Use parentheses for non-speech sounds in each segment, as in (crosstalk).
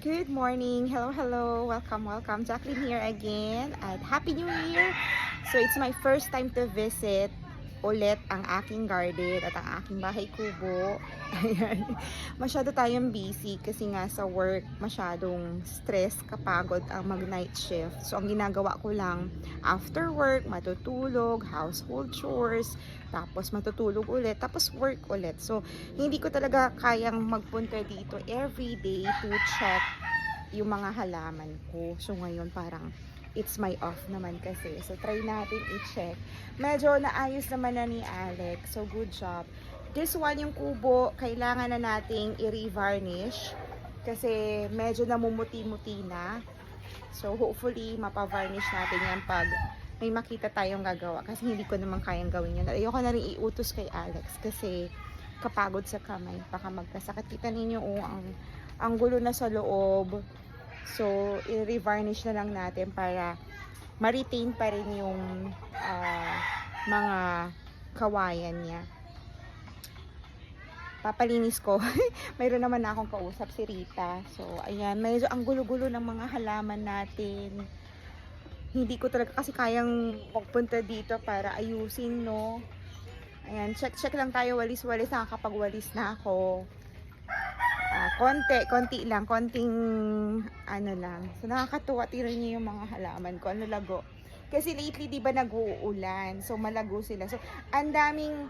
Good morning. Hello, hello. Welcome, welcome. Jacqueline here again. At Happy New Year! So, it's my first time to visit ulit ang aking garden at ang aking bahay kubo. (laughs) Ayan. Masyado tayong busy kasi nga sa work masyadong stress, kapagod ang mag-night shift. So, ang ginagawa ko lang after work, matutulog, household chores, tapos matutulog ulit, tapos work ulit. So, hindi ko talaga kayang magpunta dito every day to check yung mga halaman ko. So, ngayon parang it's my off naman kasi. So, try natin i-check. Medyo naayos naman na ni Alex. So, good job. This one, yung kubo, kailangan na nating i-revarnish kasi medyo namumuti-muti na. So, hopefully, mapavarnish natin yan pag may makita tayong gagawa kasi hindi ko naman kayang gawin yan. Ayoko na rin iutos kay Alex kasi kapagod sa kamay. Baka magkasakit. Kita ninyo, oh, ang, ang gulo na sa loob. So, i-revarnish na lang natin para ma-retain pa rin yung ah, mga kawayan niya. Papalinis ko. (laughs) Mayroon naman na akong kausap si Rita. So, ayan. Medyo ang gulo-gulo ng mga halaman natin. Hindi ko talaga kasi kayang magpunta dito para ayusin, no? Ayan, check-check lang tayo. Walis-walis. Nakakapag-walis na ako. Ah, konti, konti lang, konting ano lang. So nakakatuwa tinan niyo yung mga halaman ko, ano lago. Kasi lately 'di ba nag-uulan, so malago sila. So ang daming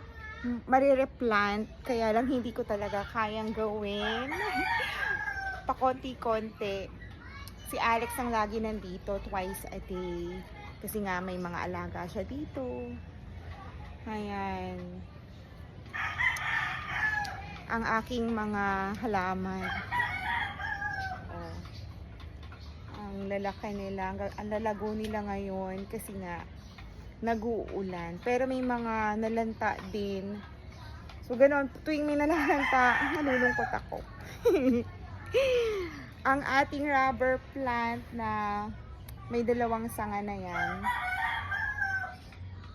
marireplant, kaya lang hindi ko talaga kayang gawin. (laughs) Pakonti-konti. Si Alex ang lagi nandito twice a day. Kasi nga may mga alaga siya dito. Ayan ang aking mga halaman. Oh. Ang lalaki nila, ang- lalago nila ngayon kasi nga nag-uulan. Pero may mga nalanta din. So ganoon, tuwing may nalalanta, (laughs) nalulungkot ako. (laughs) ang ating rubber plant na may dalawang sanga na yan.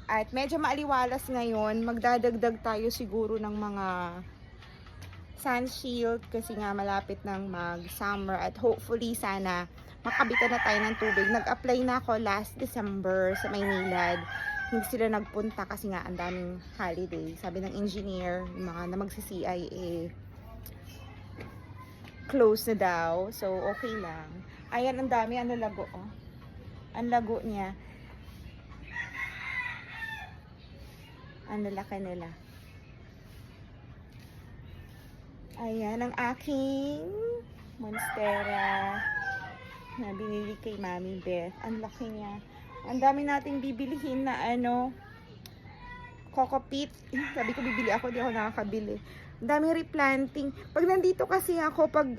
At medyo maaliwalas ngayon, magdadagdag tayo siguro ng mga sun shield kasi nga malapit ng mag-summer at hopefully sana makabitan na tayo ng tubig. Nag-apply na ako last December sa Maynilad. Hindi sila nagpunta kasi nga ang daming holiday. Sabi ng engineer, yung mga na magsi-CIA, close na daw. So, okay lang. Ayan, ang dami. Ano lago, oh. Ang lago niya. Ang lalaki nila. Ayan ang aking monstera na binili kay Mami Beth. Ang laki niya. Ang dami nating bibilihin na ano, kokopit. (laughs) Sabi ko bibili ako, di ako nakakabili. Ang dami replanting. Pag nandito kasi ako, pag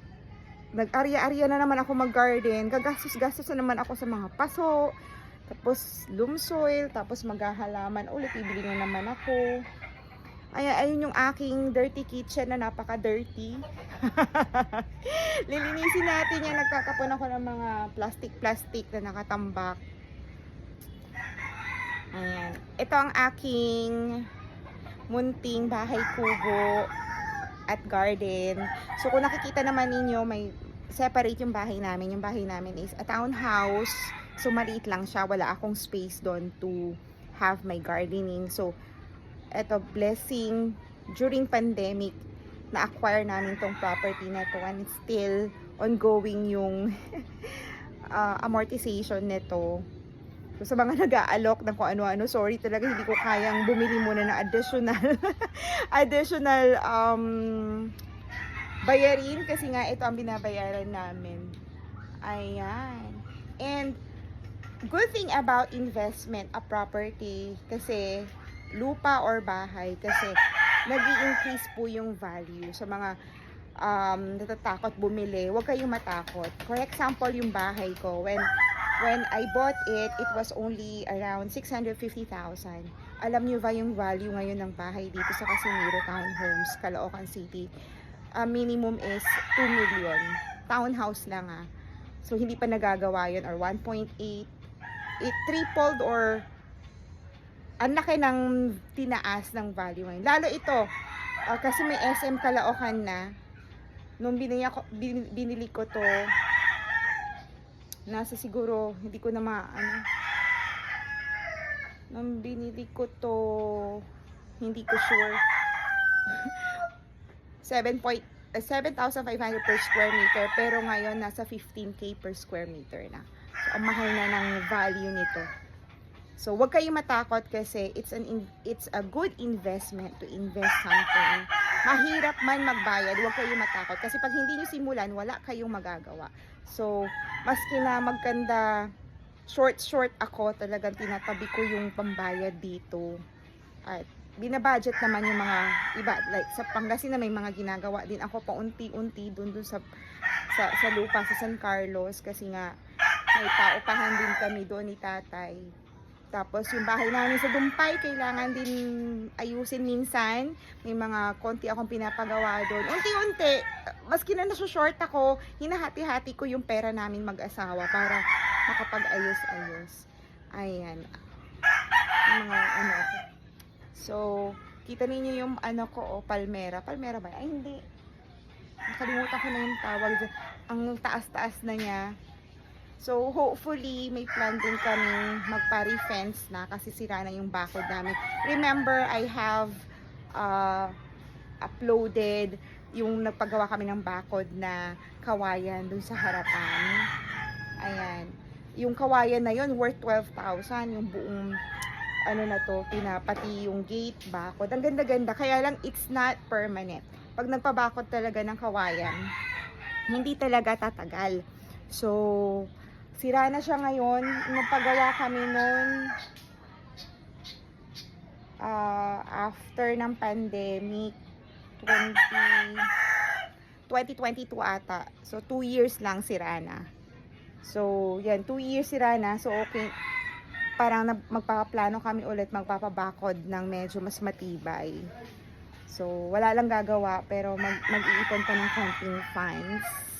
nag-arya-arya na naman ako mag-garden, gagastos-gastos na naman ako sa mga paso, tapos loam soil, tapos maghahalaman ulit, bibili na naman ako. Ay, ayun yung aking dirty kitchen na napaka-dirty. (laughs) Lilinisin natin yan. Nagtatapon ako ng mga plastic-plastic na nakatambak. Ayan. Ito ang aking munting bahay kubo at garden. So, kung nakikita naman ninyo, may separate yung bahay namin. Yung bahay namin is a townhouse. So, maliit lang siya. Wala akong space doon to have my gardening. So, eto blessing during pandemic na-acquire namin tong property na to and still ongoing yung uh, (laughs) amortization nito. So, sa mga (laughs) nag-aalok ng kung ano-ano, sorry talaga hindi ko kayang bumili muna ng additional (laughs) additional um, bayarin kasi nga ito ang binabayaran namin. Ayan. And good thing about investment a property kasi lupa or bahay kasi nag increase po yung value sa mga um, natatakot bumili. Huwag kayong matakot. For example, yung bahay ko, when when I bought it, it was only around 650,000. Alam niyo ba yung value ngayon ng bahay dito sa Casimiro Townhomes, Caloocan City? Uh, minimum is 2 million. Townhouse lang ah. So, hindi pa nagagawa yun or 1.8. It tripled or ang laki ng tinaas ng value ngayon. Lalo ito, ah, kasi may SM Caloocan na. nung binili, bin- binili ko to, nasa siguro, hindi ko na ma, ano, nung binili ko to, hindi ko sure, (laughs) 7 point, eh, 7,500 per square meter, pero ngayon nasa 15k per square meter na. So, ang mahal na ng value nito. So, wag kayong matakot kasi it's an it's a good investment to invest something. Mahirap man magbayad, wag kayong matakot kasi pag hindi niyo simulan, wala kayong magagawa. So, maski na magkanda short short ako, talagang tinatabi ko yung pambayad dito. At binabudget naman yung mga iba like sa Pangasinan may mga ginagawa din ako paunti-unti dun dun sa sa, sa lupa sa San Carlos kasi nga may paupahan din kami doon ni tatay. Tapos yung bahay namin sa Dumpay, kailangan din ayusin minsan. May mga konti akong pinapagawa doon. Unti-unti, maski na nasushort ako, hinahati-hati ko yung pera namin mag-asawa para makapag-ayos-ayos. Ayan. Yung mga ano. So, kita ninyo yung ano ko, oh, palmera. Palmera ba? Ay, hindi. Nakalimutan ko na yung tawag dyan. Ang taas-taas na niya. So, hopefully, may plan din kami magpa-refence na kasi sira na yung bakod namin. Remember, I have uh, uploaded yung nagpagawa kami ng bakod na kawayan dun sa harapan. Ayan. Yung kawayan na yun, worth 12,000. Yung buong, ano na to, pinapati yung gate, bakod. Ang ganda-ganda. Kaya lang, it's not permanent. Pag nagpabakod talaga ng kawayan, hindi talaga tatagal. So, sira na siya ngayon. Nagpagawa kami noon ah, after ng pandemic 20 2022 ata. So, 2 years lang sira na. So, yan, 2 years sira na. So, okay. Parang magpapaplano kami ulit magpapabakod ng medyo mas matibay. So, wala lang gagawa pero mag mag-iipon pa ng konting funds.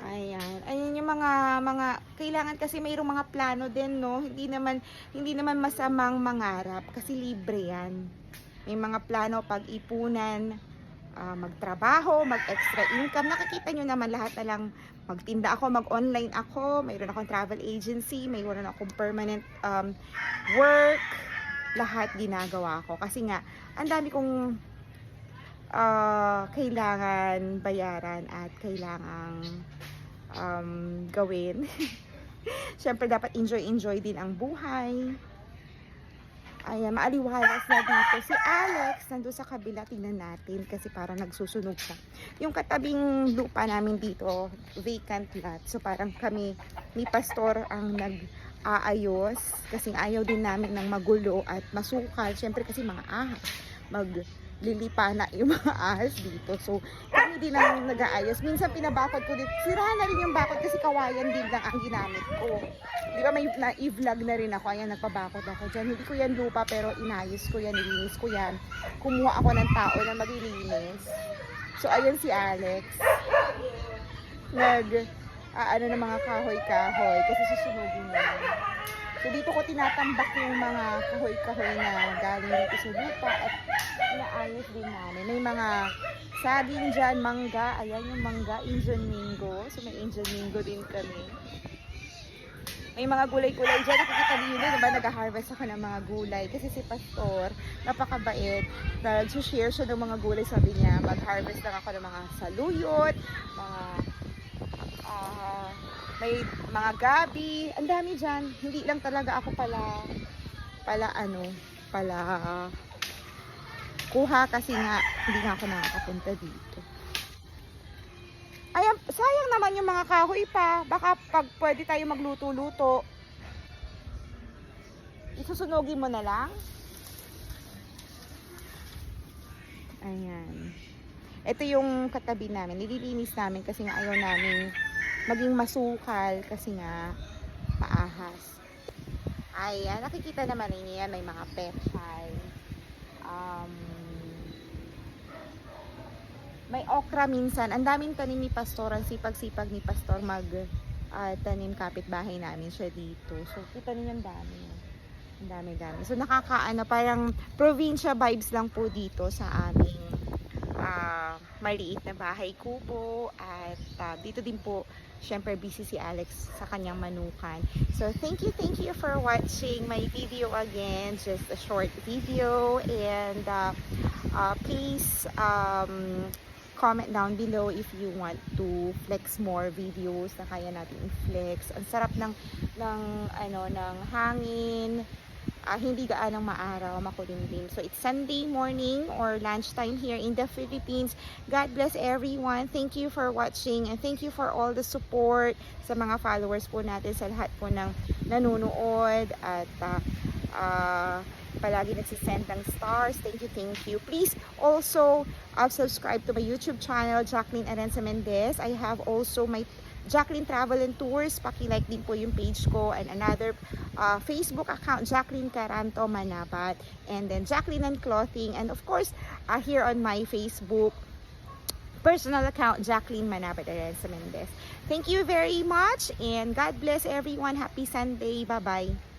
Ayan. Ayan yung mga mga kailangan kasi mayroong mga plano din, no? Hindi naman hindi naman masamang mangarap kasi libre 'yan. May mga plano pag-ipunan, ah, magtrabaho, mag-extra income. Nakikita nyo naman lahat na lang magtinda ako, mag-online ako, mayroon akong travel agency, mayroon akong permanent um, work, lahat ginagawa ko. Kasi nga, ang dami kong ah, kailangan bayaran at kailangang um, gawin. (laughs) Siyempre, dapat enjoy-enjoy din ang buhay. Ayan, maaliwalas na dito. Si Alex, nandun sa kabila, tingnan natin kasi parang nagsusunog siya. Yung katabing lupa namin dito, vacant lot. So parang kami ni Pastor ang nag-aayos kasi ayaw din namin ng magulo at masukal. Siyempre kasi mga ahas, maglilipa na yung mga ahas dito. So kami din ang nag-aayos. Minsan pinabakod ko dito. Sira na rin yung bakod kasi kawayan din lang ang ginamit ko. Di ba may na-vlog na rin ako. Ayan, nagpabakod ako dyan. Hindi ko yan lupa pero inayos ko yan, nilinis ko yan. Kumuha ako ng tao na maglilinis. So, ayun si Alex. Nag, ah, ano ng mga kahoy-kahoy kasi susunugin niya. So, dito ko tinatambak yung mga kahoy-kahoy na galing dito sa lupa at inaayos din namin. May mga saging dyan, mangga. Ayan yung mangga, Indian Mingo. So, may Indian Mingo din kami. May mga gulay-gulay dyan. Nakikita niyo yun, diba? Nag-harvest ako ng mga gulay. Kasi si Pastor, napakabait. Nag-share siya ng mga gulay. Sabi niya, mag-harvest lang ako ng mga saluyot, mga ah, may mga gabi. Ang dami dyan. Hindi lang talaga ako pala, pala ano, pala kuha kasi nga hindi nga ako nakakapunta dito. Ay, ang- sayang naman yung mga kahoy pa. Baka pag pwede tayo magluto-luto. Isusunogin mo na lang. Ayan. Ito yung katabi namin. Nililinis namin kasi nga ayaw namin maging masukal kasi nga maahas. Ayan. Nakikita naman ninyo. May mga pechay. Um, may okra minsan. Ang daming tanim ni Pastor. Ang sipag-sipag ni Pastor mag ah, tanim kapitbahay namin siya dito. So, kita niyo ang dami. Ang dami-dami. So, nakakaano, parang provincia vibes lang po dito sa aming ah, maliit na bahay kubo at ah, dito din po syempre busy si Alex sa kanyang manukan. So thank you, thank you for watching my video again. Just a short video and uh, uh, please um, comment down below if you want to flex more videos na kaya natin i-flex. Ang sarap ng ng ano ng hangin. Ah, hindi gaanong maaraw, makulimlim. So it's Sunday morning or lunchtime here in the Philippines. God bless everyone. Thank you for watching and thank you for all the support sa mga followers po natin sa lahat po ng nanonood at ah, ah, palagi nagsisend ng stars. Thank you, thank you. Please also uh, subscribe to my YouTube channel, Jacqueline Arenza Mendez. I have also my Jacqueline Travel and Tours. Paki-like din po yung page ko and another uh, Facebook account, Jacqueline Caranto Manabat. And then Jacqueline and Clothing. And of course, uh, here on my Facebook, personal account, Jacqueline Manabat Arenza Mendez. Thank you very much and God bless everyone. Happy Sunday. Bye-bye.